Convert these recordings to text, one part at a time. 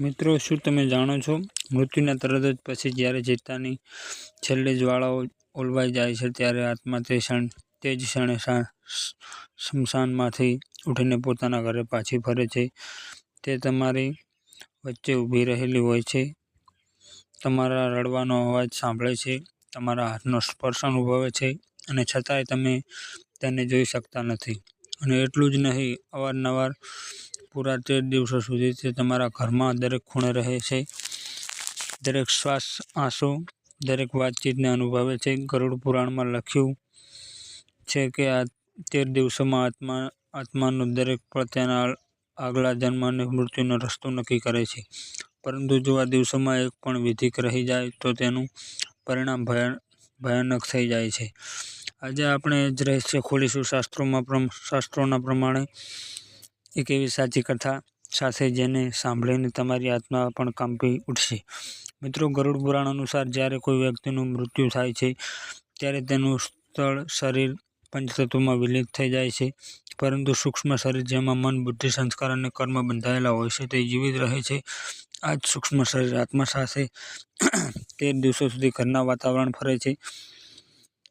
મિત્રો, શું તમે જાણો છો? મૃત્યુના તરત જ પછી જ્યારે ચિત્તાની છેલ્લી જ્વાળાઓ ઓલવાઈ જાય છે, ત્યારે આત્મા તે ક્ષણ, તે જ ક્ષણે શમશાનમાંથી ઉઠીને પોતાના ઘરે પાછી ફરે છે. તે તમારી વચ્ચે ઊભી રહેલી હોય છે. તમારા રડવાનો અવાજ સાંભળે છે. તમારા હાથનો સ્પર્શ અનુભવે છે. અને છતાંય તમે તેને જોઈ શકતા નથી. અને એટલું જ નહીં, અવારનવાર પૂરા તેર દિવસો સુધી તે તમારા ઘરમાં દરેક ખૂણે રહે છે. દરેક શ્વાસ, આંસુ, દરેક વાતચીતને અનુભવે છે. ગરુડ પુરાણમાં લખ્યું છે કે આ તેર દિવસોમાં આત્મા, આત્માનો દરેક પળ તેના આગલા જન્મ અને મૃત્યુનો રસ્તો નક્કી કરે છે. પરંતુ જો આ દિવસોમાં એક પણ વિધિક રહી જાય, તો તેનું પરિણામ ભયા, ભયાનક થઈ જાય છે. આજે આપણે જ રહસ્ય ખોલીશું શાસ્ત્રોમાં શાસ્ત્રોના પ્રમાણે. એક એવી સાચી કથા સાથે જેને સાંભળીને તમારી આત્મા પણ કાંપી ઉઠશે. મિત્રો, ગરુડ પુરાણ અનુસાર જ્યારે કોઈ વ્યક્તિનું મૃત્યુ થાય છે, ત્યારે તેનું સ્થળ શરીર પંચતત્વમાં વિલીન થઈ જાય છે. પરંતુ સૂક્ષ્મ શરીર જેમાં મન, બુદ્ધિ, સંસ્કાર અને કર્મ બંધાયેલા હોય છે, તે જીવિત રહે છે. આ જ સૂક્ષ્મ શરીર આત્મા સાથે તેર દિવસો સુધી ઘરના વાતાવરણ ફરે છે.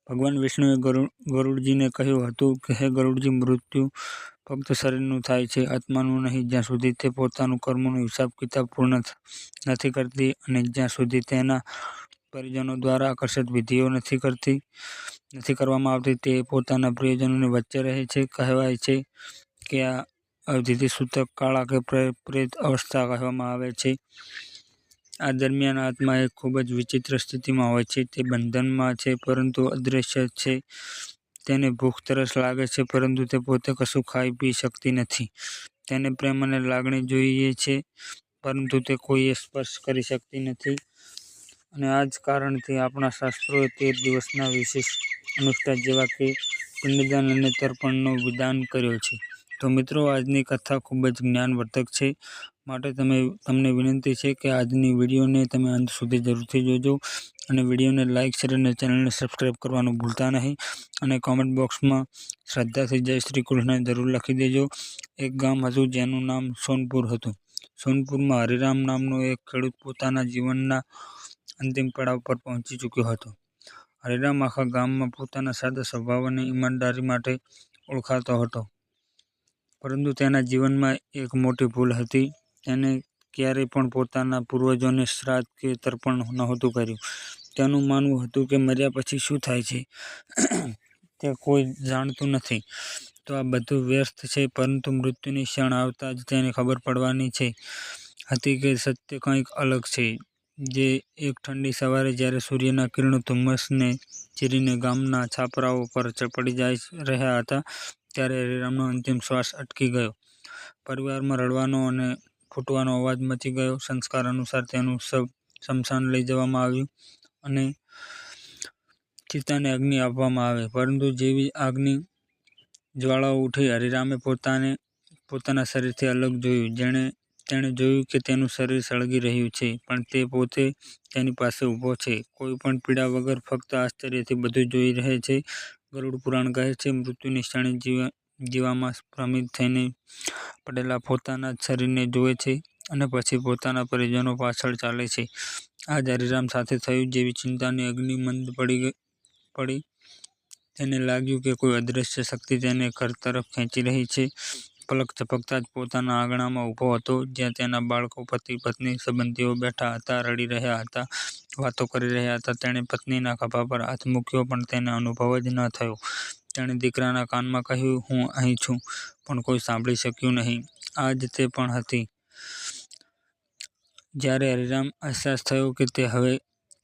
ભગવાન વિષ્ણુએ ગરુડ ગરુડજીને કહ્યું હતું કે, હે ગરુડજી, મૃત્યુ ફક્ત શરીરનું થાય છે, આત્માનું નહીં, જ્યાં સુધી તે પોતાનું કર્મનો હિસાબ કિતાબ પૂર્ણ નથી કરતી અને જ્યાં સુધી તેના પરિજનો દ્વારા આકર્ષિત વિધિઓ નથી કરતી, નથી કરવામાં આવતી, તે પોતાના પ્રિયજનોની વચ્ચે રહે છે. કહેવાય છે કે આ અવધિથી સૂતક કાળા કે પ્રે- પ્રેત અવસ્થા કહેવામાં આવે છે. આ દરમિયાન આત્મા એક ખૂબ જ વિચિત્ર સ્થિતિમાં હોય છે, તે બંધનમાં છે, પરંતુ અદૃશ્ય છે. તેને ભૂખ તરસ લાગે છે, પરંતુ તે પોતે કશું ખાઈ પી શકતી નથી. તેને પ્રેમ અને લાગણી જોઈએ છે, પરંતુ તે કોઈએ સ્પર્શ કરી શકતી નથી. અને આ જ કારણથી આપણા શાસ્ત્રોએ તેર દિવસના વિશેષ અનુષ્ઠાન જેવા કે પિંડદાન અને તર્પણનો વિધાન કર્યો છે. તો મિત્રો, આજની કથા ખૂબ જ જ્ઞાનવર્ધક છે. માટે તમે તમને વિનંતી છે કે આજની વિડીયોને તમે અંત સુધી જરૂરથી જોજો અને વિડીયોને લાઇક શેર અને ચેનલને સબસ્ક્રાઈબ કરવાનું ભૂલતા નહીં. અને કોમેન્ટ બોક્સમાં શ્રદ્ધાથી જય શ્રી કૃષ્ણ જરૂર લખી દેજો. એક ગામ હતું જેનું નામ સોનપુર હતું. સોનપુરમાં હરિરામ નામનો એક ખેડૂત પોતાના જીવનના અંતિમ પડાવ પર પહોંચી ચૂક્યો હતો. હરિરામ આખા ગામમાં પોતાના સાદા સ્વભાવ અને ઈમાનદારી માટે ઓળખાતો હતો. પરંતુ તેના જીવનમાં એક મોટી ભૂલ હતી. તેને ક્યારેય પણ પોતાના પૂર્વજોને શ્રાદ્ધ કે તર્પણ નહોતું કર્યું. તેનું માનવું હતું કે મર્યા પછી શું થાય છે? તે કોઈ જાણતું નથી. તો આ બધું વ્યર્થ છે, પરંતુ મૃત્યુની ક્ષણ આવતા જ તેને ખબર પડવાની છે. હતી કે સત્ય કંઈક અલગ છે. જે એક ઠંડી સવારે જ્યારે સૂર્યના કિરણો ધુમ્મસને ચીરીને ગામના છાપરાઓ પર ચપડી જાય રહ્યા હતા, ત્યારે હરિરામનો અંતિમ શ્વાસ અટકી ગયો. પરિવારમાં રડવાનો અને ફૂટવાનો અવાજ મચી ગયો. સંસ્કાર અનુસાર તેનું શવ સ્મશાન લઈ જવામાં આવ્યું અને ચિતાને અગ્નિ આપવામાં આવે. પરંતુ જેવી આગની જ્વાળાઓ ઉઠી, હરિરામે પોતાને, પોતાના શરીરથી અલગ જોયું. જેણે, તેણે જોયું કે તેનું શરીર સળગી રહ્યું છે, પણ તે પોતે તેની પાસે ઊભો છે. કોઈ પણ પીડા વગર ફક્ત આશ્ચર્યથી બધું જોઈ રહે છે. ગરુડ પુરાણ કહે છે મૃત્યુની ક્ષણે જીવ જીવામાં ભ્રમિત થઈને પડેલા પોતાના શરીરને જુએ છે અને પછી પોતાના પરિજનો પાછળ ચાલે છે. આ જારીરામ સાથે થયું જેવી ચિંતાની અગ્નિ મંદ પડી ગઈ, પડી. તેને લાગ્યું કે કોઈ અદૃશ્ય શક્તિ તેને ઘર તરફ ખેંચી રહી છે. પલક ઝપકતા જ પોતાના આંગણામાં ઊભો હતો, જ્યાં તેના બાળકો, પતિ, પત્ની, સંબંધીઓ બેઠા હતા, રડી રહ્યા હતા, વાતો કરી રહ્યા હતા. તેણે પત્નીના ખભા પર હાથ મૂક્યો, પણ તેને અનુભવ જ ન થયો. તેણે દીકરાના કાનમાં કહ્યું, હું અહીં છું, પણ કોઈ સાંભળી શક્યું નહીં. આ જ તે પણ હતી. જ્યારે હરિરામ અહેસાસ થયો કે તે હવે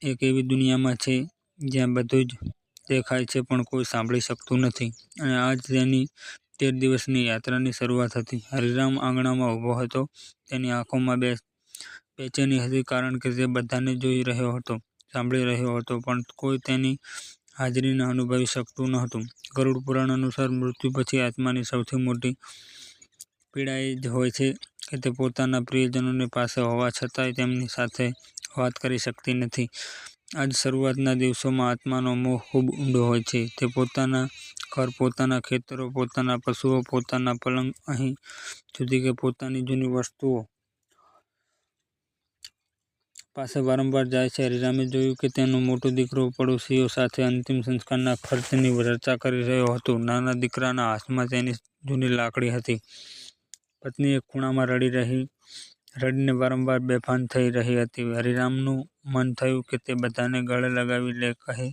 એક એવી દુનિયામાં છે, જ્યાં બધું જ દેખાય છે, પણ કોઈ સાંભળી શકતું નથી, અને આ જ તેની તેર દિવસની યાત્રાની શરૂઆત હતી. હરિરામ આંગણામાં ઊભો હતો. તેની આંખોમાં બે, બેચેની હતી, કારણ કે તે બધાને જોઈ રહ્યો હતો, સાંભળી રહ્યો હતો, પણ કોઈ તેની હાજરીને અનુભવી શકતું નહોતું. ગરુડ પુરાણ અનુસાર મૃત્યુ પછી આત્માની સૌથી મોટી પીડા એ જ હોય છે કે તે પોતાના પ્રિયજનોની પાસે હોવા છતાંય તેમની સાથે વાત કરી શકતી નથી. આજ શરૂઆતના દિવસોમાં આત્માનો મોહ ખૂબ ઊંડો હોય છે. તે પોતાના ઘર, પોતાના ખેતરો, પોતાના પશુઓ, પોતાના પલંગ અહીં સુધી કે પોતાની જૂની વસ્તુઓ પાસે વારંવાર જાય છે. હરિરામે જોયું કે તેનો મોટો દીકરો પડોશીઓ સાથે અંતિમ સંસ્કારના ખર્ચની ચર્ચા કરી રહ્યો હતો. નાના દીકરાના હાથમાં તેની જૂની લાકડી હતી. પત્ની એક ખૂણામાં રડી રહી રડીને વારંવાર બેફાન થઈ રહી હતી. હરિરામનું મન થયું કે તે બધાને ગળે લગાવી લે કહે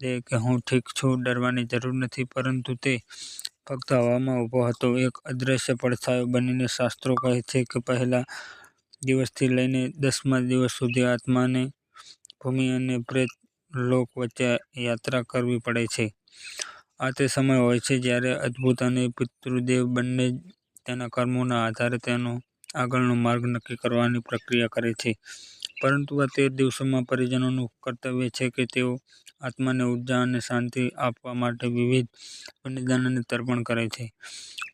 દે કે હું ઠીક છું, ડરવાની જરૂર નથી. પરંતુ તે ફક્ત હવામાં ઊભો હતો, એક અદૃશ્ય પડછાયો બનીને. શાસ્ત્રો કહે છે કે પહેલા દિવસથી લઈને દસમા દિવસ સુધી આત્માને ભૂમિ અને પ્રેત લોક વચ્ચે યાત્રા કરવી પડે છે. આ તે સમય હોય છે જ્યારે અદ્ભુત અને પિતૃદેવ બંને તેના કર્મોના આધારે તેનો આગળનો માર્ગ નક્કી કરવાની પ્રક્રિયા કરે છે. પરંતુ આ તેર દિવસોમાં પરિજનોનું કર્તવ્ય છે કે તેઓ આત્માને ઊર્જા અને શાંતિ આપવા માટે વિવિધ બલિદાન અને તર્પણ કરે છે.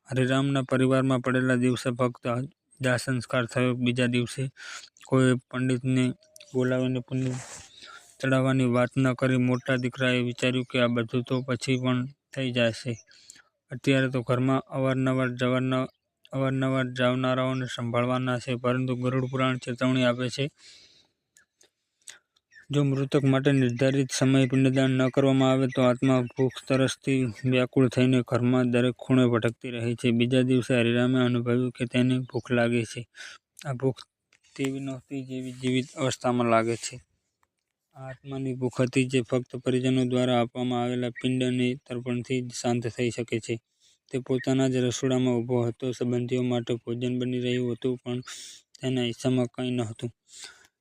હરિરામના પરિવારમાં પડેલા દિવસે ફક્ત દાહસંસ્કાર થયો. બીજા દિવસે કોઈએ પંડિતને બોલાવીને પુણ્ય ચડાવવાની વાત ન કરી. મોટા દીકરાએ વિચાર્યું કે આ બધું તો પછી પણ થઈ જશે. અત્યારે તો ઘરમાં અવારનવાર જવાના, અવારનવાર જાવનારાઓને સંભાળવાના છે. પરંતુ ગરુડ પુરાણ ચેતવણી આપે છે જો મૃતક માટે નિર્ધારિત સમય પિંડદાન ન કરવામાં આવે તો આત્મા ભૂખ-તરસથી વ્યાકુળ થઈને ઘરમાં દરેક ખૂણે ભટકતી રહે છે. બીજા દિવસે હરિરામે અનુભવ્યું કે તેને ભૂખ લાગે છે. આ ભૂખ તેવી નહોતી જેવી જીવિત અવસ્થામાં લાગે છે. આત્માની ભૂખ હતી જે ફક્ત પરિજનો દ્વારા આપવામાં આવેલા પિંડ અને તર્પણથી જ શાંત થઈ શકે છે. તે પોતાના જ રસોડામાં ઊભો હતો. સંબંધીઓ માટે ભોજન બની રહ્યું હતું, પણ તેના હિસ્સામાં કંઈ નહોતું.